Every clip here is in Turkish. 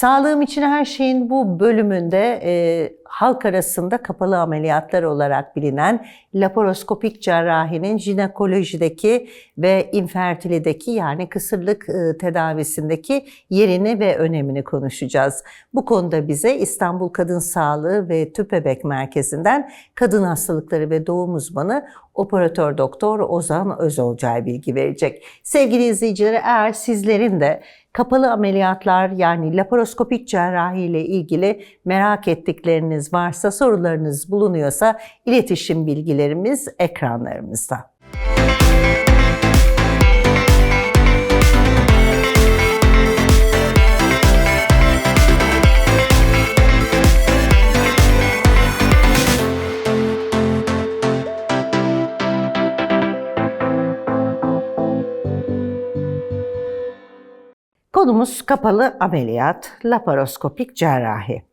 Sağlığım için her şeyin bu bölümünde halk arasında kapalı ameliyatlar olarak bilinen laparoskopik cerrahinin jinekolojideki ve infertilideki yani kısırlık e, tedavisindeki yerini ve önemini konuşacağız. Bu konuda bize İstanbul Kadın Sağlığı ve Tüp Bebek Merkezi'nden kadın hastalıkları ve doğum uzmanı operatör doktor Ozan Özolcay bilgi verecek. Sevgili izleyiciler eğer sizlerin de kapalı ameliyatlar yani laparoskopik cerrahi ile ilgili merak ettikleriniz varsa, sorularınız bulunuyorsa iletişim bilgilerimiz ekranlarımızda. Konumuz kapalı ameliyat, laparoskopik cerrahi.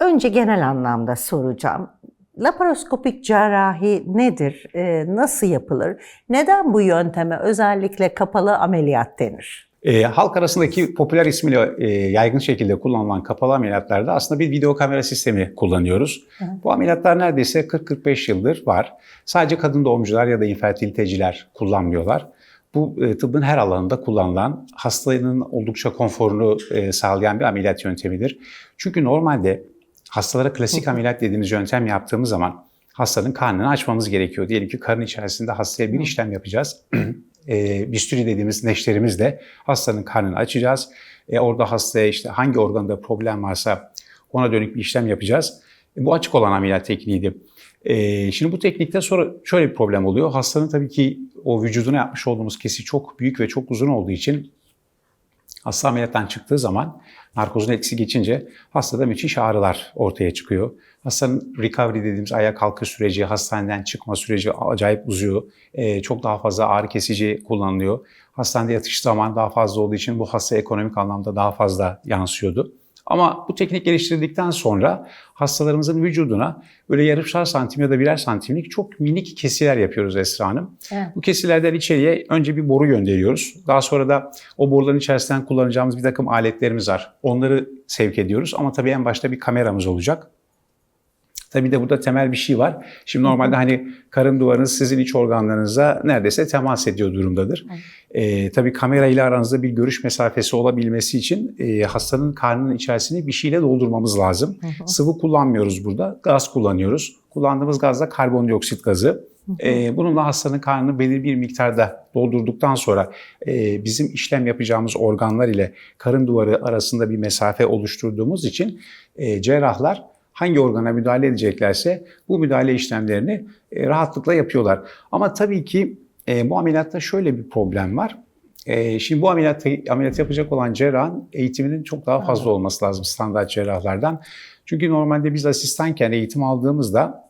Önce genel anlamda soracağım. Laparoskopik cerrahi nedir? Ee, nasıl yapılır? Neden bu yönteme özellikle kapalı ameliyat denir? E, halk arasındaki popüler ismiyle e, yaygın şekilde kullanılan kapalı ameliyatlarda aslında bir video kamera sistemi kullanıyoruz. Hı. Bu ameliyatlar neredeyse 40-45 yıldır var. Sadece kadın doğumcular ya da infertiliteciler kullanmıyorlar. Bu e, tıbbın her alanında kullanılan, hastanın oldukça konforunu e, sağlayan bir ameliyat yöntemidir. Çünkü normalde hastalara klasik ameliyat dediğimiz yöntem yaptığımız zaman hastanın karnını açmamız gerekiyor. Diyelim ki karın içerisinde hastaya bir işlem yapacağız. e, bistüri dediğimiz neşterimizle hastanın karnını açacağız. E, orada hastaya işte hangi organda problem varsa ona dönük bir işlem yapacağız. E, bu açık olan ameliyat tekniğiydi. E, şimdi bu teknikte sonra şöyle bir problem oluyor. Hastanın tabii ki o vücuduna yapmış olduğumuz kesi çok büyük ve çok uzun olduğu için hasta ameliyattan çıktığı zaman narkozun etkisi geçince hastada müthiş ağrılar ortaya çıkıyor. Hastanın recovery dediğimiz ayağa kalkış süreci, hastaneden çıkma süreci acayip uzuyor. Ee, çok daha fazla ağrı kesici kullanılıyor. Hastanede yatış zaman daha fazla olduğu için bu hasta ekonomik anlamda daha fazla yansıyordu. Ama bu teknik geliştirdikten sonra hastalarımızın vücuduna böyle yarımşar santim ya da birer santimlik çok minik kesiler yapıyoruz Esra Hanım. Evet. Bu kesilerden içeriye önce bir boru gönderiyoruz. Daha sonra da o boruların içerisinden kullanacağımız bir takım aletlerimiz var. Onları sevk ediyoruz ama tabii en başta bir kameramız olacak. Tabii de burada temel bir şey var. Şimdi normalde hani karın duvarınız sizin iç organlarınıza neredeyse temas ediyor durumdadır. Ee, tabii kamera ile aranızda bir görüş mesafesi olabilmesi için e, hastanın karnının içerisini bir şeyle doldurmamız lazım. Sıvı kullanmıyoruz burada, gaz kullanıyoruz. Kullandığımız gaz da karbondioksit gazı. Ee, bununla hastanın karnını belirli bir miktarda doldurduktan sonra e, bizim işlem yapacağımız organlar ile karın duvarı arasında bir mesafe oluşturduğumuz için e, cerrahlar hangi organa müdahale edeceklerse bu müdahale işlemlerini e, rahatlıkla yapıyorlar. Ama tabii ki e, bu ameliyatta şöyle bir problem var. E, şimdi bu ameliyat, ameliyat yapacak olan cerrahın eğitiminin çok daha fazla olması lazım standart cerrahlardan. Çünkü normalde biz asistanken eğitim aldığımızda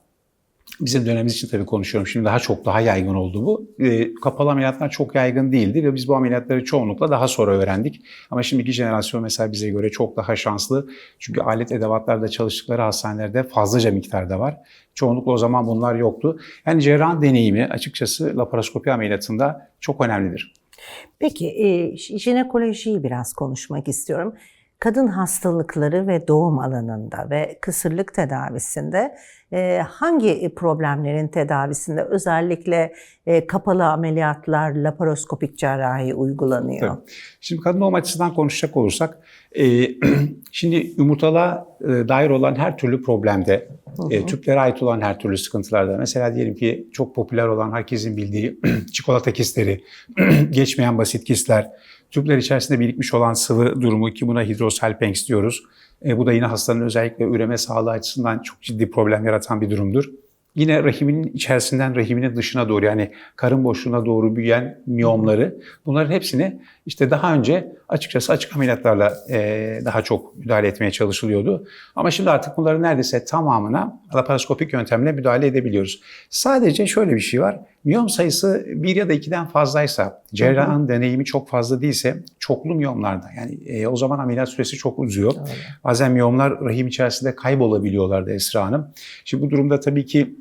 Bizim dönemimiz için tabii konuşuyorum. Şimdi daha çok daha yaygın oldu bu. E, kapalı ameliyatlar çok yaygın değildi ve biz bu ameliyatları çoğunlukla daha sonra öğrendik. Ama şimdiki jenerasyon mesela bize göre çok daha şanslı. Çünkü alet edevatlarda çalıştıkları hastanelerde fazlaca miktarda var. Çoğunlukla o zaman bunlar yoktu. Yani cerrah deneyimi açıkçası laparoskopi ameliyatında çok önemlidir. Peki e, jinekolojiyi biraz konuşmak istiyorum. Kadın hastalıkları ve doğum alanında ve kısırlık tedavisinde e, hangi problemlerin tedavisinde özellikle e, kapalı ameliyatlar, laparoskopik cerrahi uygulanıyor? Tabii. Şimdi kadın doğum açısından konuşacak olursak, e, şimdi yumurtalığa e, dair olan her türlü problemde, e, tüplere ait olan her türlü sıkıntılarda, mesela diyelim ki çok popüler olan herkesin bildiği çikolata kistleri, geçmeyen basit kistler, tüpler içerisinde birikmiş olan sıvı durumu ki buna hidrosalpinx diyoruz. E, bu da yine hastanın özellikle üreme sağlığı açısından çok ciddi problem yaratan bir durumdur. Yine rahiminin içerisinden rahiminin dışına doğru yani karın boşluğuna doğru büyüyen miyomları bunların hepsini işte daha önce açıkçası açık ameliyatlarla e, daha çok müdahale etmeye çalışılıyordu. Ama şimdi artık bunların neredeyse tamamına laparoskopik yöntemle müdahale edebiliyoruz. Sadece şöyle bir şey var. Miyom sayısı bir ya da ikiden fazlaysa, cerrahın deneyimi çok fazla değilse çoklu miyomlarda yani e, o zaman ameliyat süresi çok uzuyor. Evet. Bazen miyomlar rahim içerisinde kaybolabiliyorlardı Esra Hanım. Şimdi bu durumda tabii ki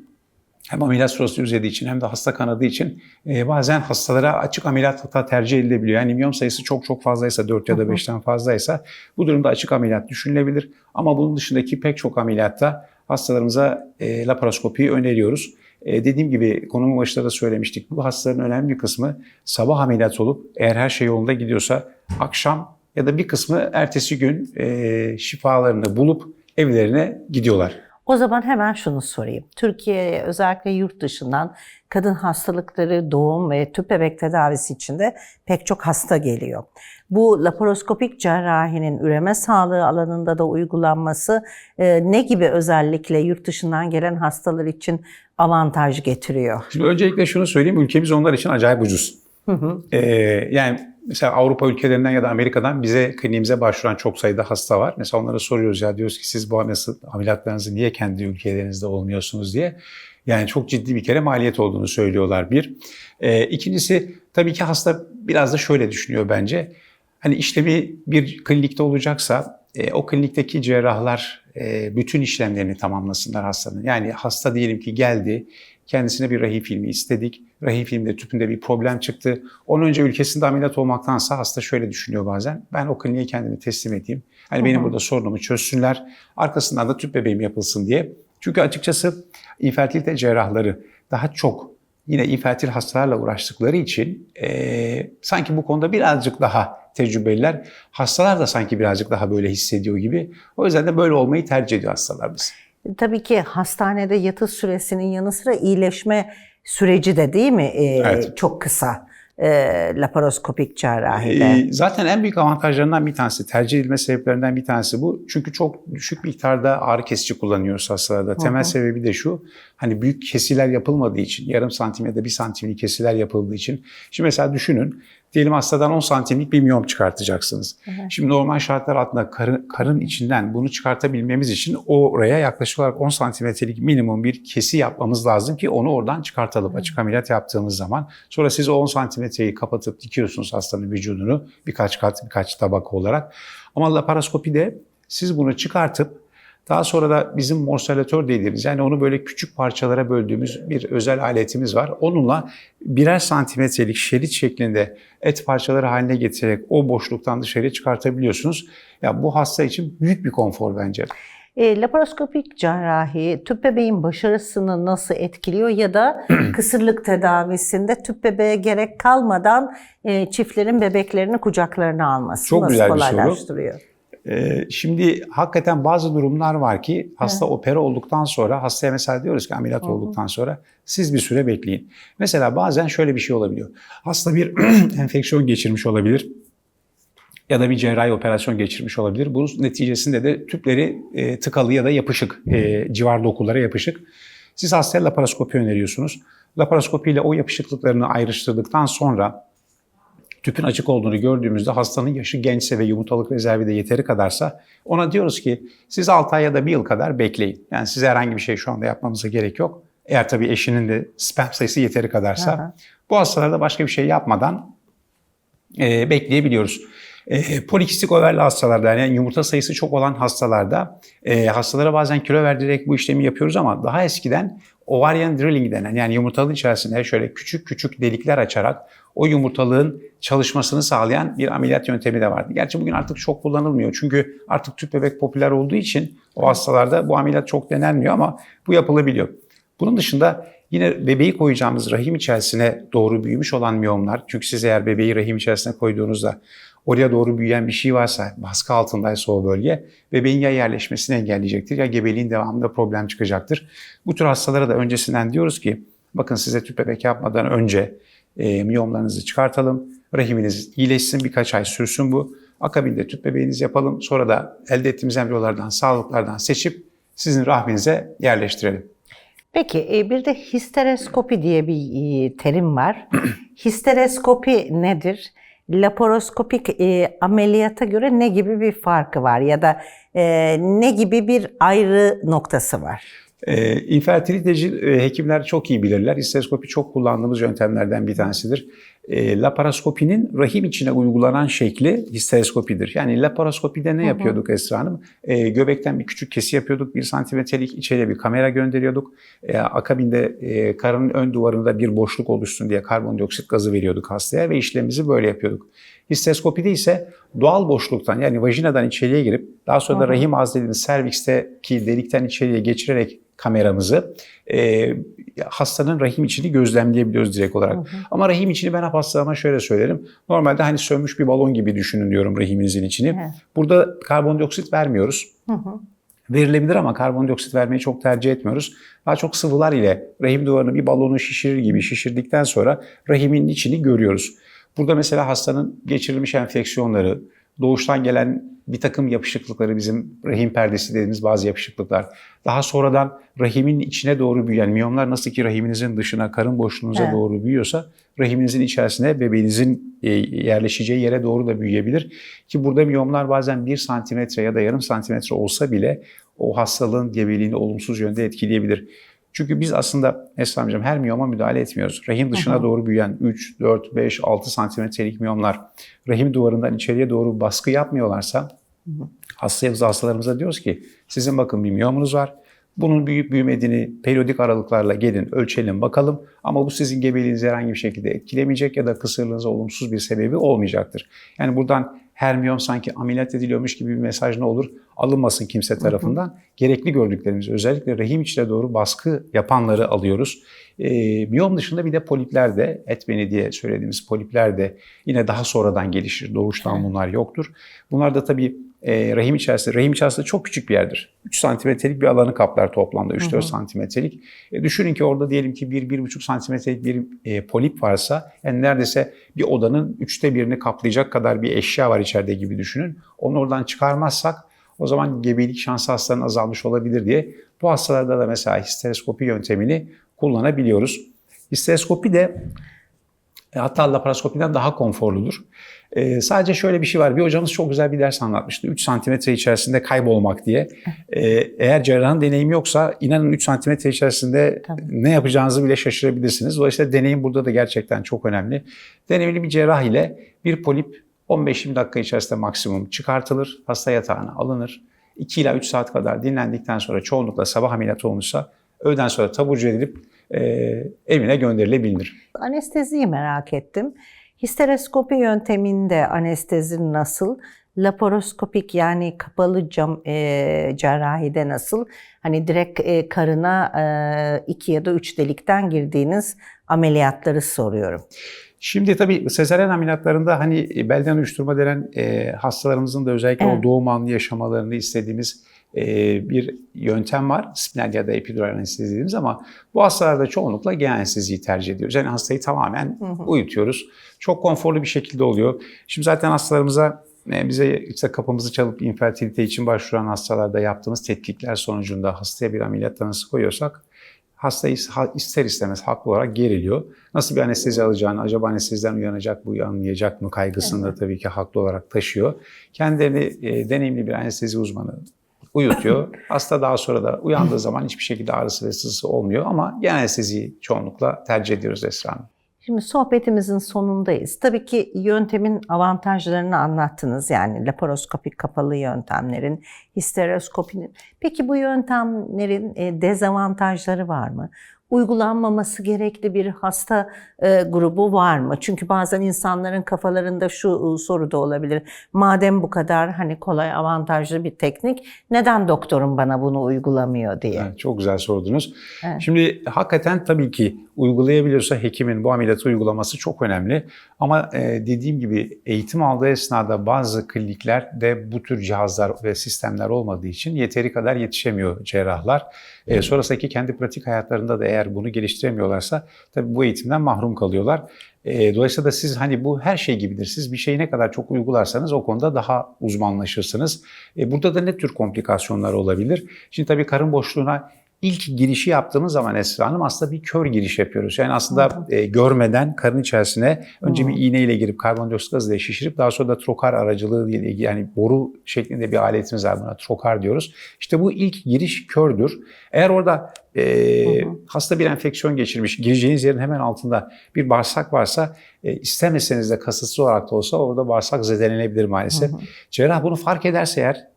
hem ameliyat sonrası uzadığı için hem de hasta kanadığı için e, bazen hastalara açık ameliyat hatta tercih edilebiliyor. Yani miyom sayısı çok çok fazlaysa 4 ya da 5'ten fazlaysa bu durumda açık ameliyat düşünülebilir. Ama bunun dışındaki pek çok ameliyatta hastalarımıza e, laparoskopiyi öneriyoruz. E, dediğim gibi konumun başında da söylemiştik. Bu hastaların önemli bir kısmı sabah ameliyat olup eğer her şey yolunda gidiyorsa akşam ya da bir kısmı ertesi gün e, şifalarını bulup evlerine gidiyorlar. O zaman hemen şunu sorayım. Türkiye'ye özellikle yurt dışından kadın hastalıkları, doğum ve tüp bebek tedavisi için de pek çok hasta geliyor. Bu laparoskopik cerrahinin üreme sağlığı alanında da uygulanması e, ne gibi özellikle yurt dışından gelen hastalar için avantaj getiriyor? Şimdi öncelikle şunu söyleyeyim, ülkemiz onlar için acayip ucuz. Ee, yani mesela Avrupa ülkelerinden ya da Amerika'dan bize kliniğimize başvuran çok sayıda hasta var. Mesela onlara soruyoruz ya diyoruz ki siz bu ameliyatlarınızı niye kendi ülkelerinizde olmuyorsunuz diye. Yani çok ciddi bir kere maliyet olduğunu söylüyorlar bir. Ee, ikincisi tabii ki hasta biraz da şöyle düşünüyor bence. Hani işlemi bir klinikte olacaksa e, o klinikteki cerrahlar e, bütün işlemlerini tamamlasınlar hastanın. Yani hasta diyelim ki geldi, kendisine bir rahim filmi istedik. Rahim filmde tüpünde bir problem çıktı. Onun önce ülkesinde ameliyat olmaktansa hasta şöyle düşünüyor bazen. Ben o kliniğe kendimi teslim edeyim. Hani benim burada sorunumu çözsünler. Arkasından da tüp bebeğim yapılsın diye. Çünkü açıkçası infertilite cerrahları daha çok yine infertil hastalarla uğraştıkları için e, sanki bu konuda birazcık daha tecrübeliler. Hastalar da sanki birazcık daha böyle hissediyor gibi. O yüzden de böyle olmayı tercih ediyor hastalarımız. Tabii ki hastanede yatış süresinin yanı sıra iyileşme süreci de değil mi e, Evet. çok kısa e, laparoskopik cerrahide. Ee, Zaten en büyük avantajlarından bir tanesi, tercih edilme sebeplerinden bir tanesi bu. Çünkü çok düşük miktarda ağrı kesici kullanıyoruz hastalarda. Temel sebebi de şu, hani büyük kesiler yapılmadığı için, yarım santim ya da bir santimlik kesiler yapıldığı için. Şimdi mesela düşünün, diyelim hastadan 10 santimlik bir miyom çıkartacaksınız. Şimdi normal şartlar altında karın, karın içinden bunu çıkartabilmemiz için oraya yaklaşık olarak 10 santimetrelik minimum bir kesi yapmamız lazım ki onu oradan çıkartalım açık ameliyat yaptığımız zaman. Sonra siz o 10 santimetreyi kapatıp dikiyorsunuz hastanın vücudunu birkaç kat birkaç tabaka olarak. Ama laparoskopide siz bunu çıkartıp daha sonra da bizim morsalatör dediğimiz yani onu böyle küçük parçalara böldüğümüz bir özel aletimiz var. Onunla birer santimetrelik şerit şeklinde et parçaları haline getirerek o boşluktan dışarıya çıkartabiliyorsunuz. Ya bu hasta için büyük bir konfor bence. E, laparoskopik cerrahi tüp bebeğin başarısını nasıl etkiliyor ya da kısırlık tedavisinde tüp bebeğe gerek kalmadan e, çiftlerin bebeklerini kucaklarına alması Çok nasıl güzel bir soru. Ee, şimdi hakikaten bazı durumlar var ki hasta opera olduktan sonra hastaya mesela diyoruz ki ameliyat olduktan sonra siz bir süre bekleyin. Mesela bazen şöyle bir şey olabiliyor. Hasta bir enfeksiyon geçirmiş olabilir ya da bir cerrahi operasyon geçirmiş olabilir. Bunun neticesinde de tüpleri e, tıkalı ya da yapışık, e, civar dokulara yapışık. Siz hastaya laparoskopi öneriyorsunuz. Laparoskopi ile o yapışıklıklarını ayrıştırdıktan sonra tüpün açık olduğunu gördüğümüzde hastanın yaşı gençse ve yumurtalık rezervi de yeteri kadarsa ona diyoruz ki siz 6 ay ya da 1 yıl kadar bekleyin. Yani size herhangi bir şey şu anda yapmanıza gerek yok. Eğer tabii eşinin de sperm sayısı yeteri kadarsa Aha. bu hastalarda başka bir şey yapmadan e, bekleyebiliyoruz. E, polikistik overli hastalarda yani yumurta sayısı çok olan hastalarda e, hastalara bazen kilo verdirerek bu işlemi yapıyoruz ama daha eskiden ovarian drilling denen yani yumurtalığın içerisinde şöyle küçük küçük delikler açarak o yumurtalığın çalışmasını sağlayan bir ameliyat yöntemi de vardı. Gerçi bugün artık çok kullanılmıyor çünkü artık tüp bebek popüler olduğu için o hastalarda bu ameliyat çok denenmiyor ama bu yapılabiliyor. Bunun dışında yine bebeği koyacağımız rahim içerisine doğru büyümüş olan miyomlar. Çünkü siz eğer bebeği rahim içerisine koyduğunuzda oraya doğru büyüyen bir şey varsa, baskı altındaysa o bölge, bebeğin ya yerleşmesini engelleyecektir ya gebeliğin devamında problem çıkacaktır. Bu tür hastalara da öncesinden diyoruz ki, bakın size tüp bebek yapmadan önce e, miyomlarınızı çıkartalım, rahiminiz iyileşsin, birkaç ay sürsün bu. Akabinde tüp bebeğinizi yapalım, sonra da elde ettiğimiz embriyolardan, sağlıklardan seçip sizin rahminize yerleştirelim. Peki bir de histeroskopi diye bir terim var. histeroskopi nedir? Laparoskopik e, ameliyata göre ne gibi bir farkı var ya da e, ne gibi bir ayrı noktası var? E, infertiliteci e, hekimler çok iyi bilirler. Histeroskopi çok kullandığımız yöntemlerden bir tanesidir. E, laparoskopinin rahim içine uygulanan şekli histeroskopidir. Yani laparoskopide ne yapıyorduk Esra Hanım? E, göbekten bir küçük kesi yapıyorduk. Bir santimetrelik içeriye bir kamera gönderiyorduk. E, akabinde e, karının ön duvarında bir boşluk oluşsun diye karbondioksit gazı veriyorduk hastaya ve işlemimizi böyle yapıyorduk. Histeroskopide ise doğal boşluktan yani vajinadan içeriye girip daha sonra da rahim dediğimiz serviksteki delikten içeriye geçirerek kameramızı e, hastanın rahim içini gözlemleyebiliyoruz direkt olarak. Ama rahim içini ben hep hastalarıma şöyle söylerim. Normalde hani sönmüş bir balon gibi düşünün diyorum rahiminizin içini. Evet. Burada karbondioksit vermiyoruz. Hı hı. Verilebilir ama karbondioksit vermeyi çok tercih etmiyoruz. Daha çok sıvılar ile rahim duvarını bir balonu şişirir gibi şişirdikten sonra rahimin içini görüyoruz. Burada mesela hastanın geçirilmiş enfeksiyonları, doğuştan gelen bir takım yapışıklıkları bizim rahim perdesi dediğimiz bazı yapışıklıklar. Daha sonradan rahimin içine doğru büyüyen miyomlar nasıl ki rahiminizin dışına, karın boşluğunuza Evet. doğru büyüyorsa rahiminizin içerisine bebeğinizin e, yerleşeceği yere doğru da büyüyebilir. Ki burada miyomlar bazen 1 santimetre ya da yarım santimetre olsa bile o hastalığın gebeliğini olumsuz yönde etkileyebilir. Çünkü biz aslında Esra amcam her miyoma müdahale etmiyoruz. Rahim dışına doğru büyüyen 3, 4, 5, 6 santimetrelik miyomlar rahim duvarından içeriye doğru baskı yapmıyorlarsa hastaya, hastalarımıza diyoruz ki sizin bakın bir miyomunuz var. Bunun büyüyüp büyümediğini periyodik aralıklarla gelin ölçelim bakalım. Ama bu sizin gebeliğinizi herhangi bir şekilde etkilemeyecek ya da kısırlığınıza olumsuz bir sebebi olmayacaktır. Yani buradan her miyom sanki ameliyat ediliyormuş gibi bir mesaj ne olur? Alınmasın kimse tarafından. Gerekli gördüklerimiz özellikle rahim içine doğru baskı yapanları alıyoruz. E, miyom dışında bir de polipler de, et beni diye söylediğimiz polipler de yine daha sonradan gelişir. Doğuştan bunlar yoktur. Bunlar da tabii e, rahim içerisinde, rahim içerisinde çok küçük bir yerdir. 3 santimetrelik bir alanı kaplar toplamda, 3-4 santimetrelik. E, düşünün ki orada diyelim ki 1-1,5 santimetrelik bir e, polip varsa, yani neredeyse bir odanın üçte birini kaplayacak kadar bir eşya var içeride gibi düşünün. Onu oradan çıkarmazsak o zaman gebelik şansı hastanın azalmış olabilir diye bu hastalarda da mesela histeroskopi yöntemini kullanabiliyoruz. Histeroskopi de e, hatta laparoskopiden daha konforludur. E, sadece şöyle bir şey var. Bir hocamız çok güzel bir ders anlatmıştı. 3 santimetre içerisinde kaybolmak diye. E, eğer cerrahın deneyimi yoksa inanın 3 santimetre içerisinde Tabii. ne yapacağınızı bile şaşırabilirsiniz. Dolayısıyla deneyim burada da gerçekten çok önemli. Deneyimli bir cerrah ile bir polip 15-20 dakika içerisinde maksimum çıkartılır. Hasta yatağına alınır. 2 ila 3 saat kadar dinlendikten sonra çoğunlukla sabah ameliyatı olmuşsa öğleden sonra taburcu edilip e, evine gönderilebilir. Anesteziyi merak ettim. Histeroskopi yönteminde anestezi nasıl? Laparoskopik yani kapalı cam e, cerrahide nasıl? Hani direkt e, karına e, iki ya da üç delikten girdiğiniz ameliyatları soruyorum. Şimdi tabii sezaryen ameliyatlarında hani belden uyuşturma denen e, hastalarımızın da özellikle Evet. o doğum anı yaşamalarını istediğimiz bir yöntem var. Spinal ya da epidural anestezi dediğimiz ama bu hastalarda çoğunlukla gen anesteziyi tercih ediyoruz. Yani hastayı tamamen uyutuyoruz. Çok konforlu bir şekilde oluyor. Şimdi zaten hastalarımıza e, bize işte kapımızı çalıp infertilite için başvuran hastalarda yaptığımız tetkikler sonucunda hastaya bir ameliyat tanısı koyuyorsak hasta ha- ister istemez haklı olarak geriliyor. Nasıl bir anestezi alacağını, acaba anesteziden uyanacak mı, uyanmayacak mı kaygısını da tabii ki haklı olarak taşıyor. Kendilerini e, deneyimli bir anestezi uzmanı uyutuyor. Hasta daha sonra da uyandığı zaman hiçbir şekilde ağrısı ve sızısı olmuyor ama gen anesteziyi çoğunlukla tercih ediyoruz Esra Hanım. Şimdi sohbetimizin sonundayız. Tabii ki yöntemin avantajlarını anlattınız. Yani laparoskopik kapalı yöntemlerin, histeroskopinin. Peki bu yöntemlerin e, dezavantajları var mı? Uygulanmaması gerekli bir hasta e, grubu var mı? Çünkü bazen insanların kafalarında şu e, soru da olabilir. Madem bu kadar hani kolay avantajlı bir teknik, neden doktorum bana bunu uygulamıyor diye. Evet, çok güzel sordunuz. Evet. Şimdi hakikaten tabii ki uygulayabiliyorsa hekimin bu ameliyatı uygulaması çok önemli. Ama e, dediğim gibi eğitim aldığı esnada bazı kliniklerde bu tür cihazlar ve sistemler olmadığı için yeteri kadar yetişemiyor cerrahlar. E, sonrasındaki kendi pratik hayatlarında da eğer bunu geliştiremiyorlarsa tabii bu eğitimden mahrum kalıyorlar. E, dolayısıyla da siz hani bu her şey gibidir. Siz bir şeyi ne kadar çok uygularsanız o konuda daha uzmanlaşırsınız. E, burada da ne tür komplikasyonlar olabilir? Şimdi tabii karın boşluğuna ilk girişi yaptığımız zaman Esra Hanım aslında bir kör giriş yapıyoruz. Yani aslında e, görmeden karın içerisine önce bir iğneyle girip karbondioksit gazıyla şişirip daha sonra da trokar aracılığı ile ilgili yani boru şeklinde bir aletimiz var buna trokar diyoruz. İşte bu ilk giriş kördür. Eğer orada e, hasta bir enfeksiyon geçirmiş, gireceğiniz yerin hemen altında bir bağırsak varsa e, istemeseniz de kasıtsız olarak da olsa orada bağırsak zedelenebilir maalesef. Cerrah bunu fark ederse eğer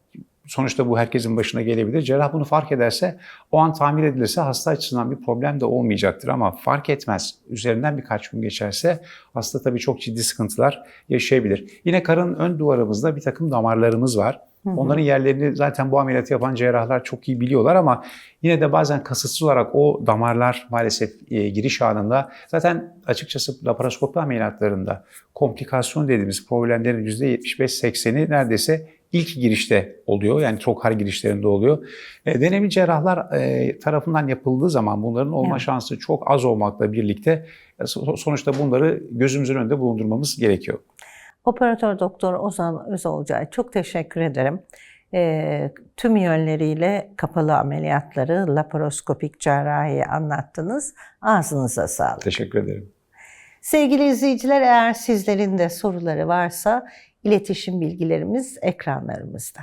sonuçta bu herkesin başına gelebilir. Cerrah bunu fark ederse o an tamir edilirse hasta açısından bir problem de olmayacaktır ama fark etmez. Üzerinden birkaç gün geçerse hasta tabii çok ciddi sıkıntılar yaşayabilir. Yine karın ön duvarımızda bir takım damarlarımız var. Onların yerlerini zaten bu ameliyatı yapan cerrahlar çok iyi biliyorlar ama yine de bazen kasıtsız olarak o damarlar maalesef e, giriş anında zaten açıkçası laparoskopi ameliyatlarında komplikasyon dediğimiz problemlerin %75-80'i neredeyse ilk girişte oluyor. Yani trokar girişlerinde oluyor. E, deneyimli cerrahlar e, tarafından yapıldığı zaman bunların olma Evet. şansı çok az olmakla birlikte e, so- sonuçta bunları gözümüzün önünde bulundurmamız gerekiyor. Operatör Doktor Ozan Özolcay çok teşekkür ederim. Ee, tüm yönleriyle kapalı ameliyatları, laparoskopik cerrahiyi anlattınız. Ağzınıza sağlık. Teşekkür ederim. Sevgili izleyiciler eğer sizlerin de soruları varsa iletişim bilgilerimiz ekranlarımızda.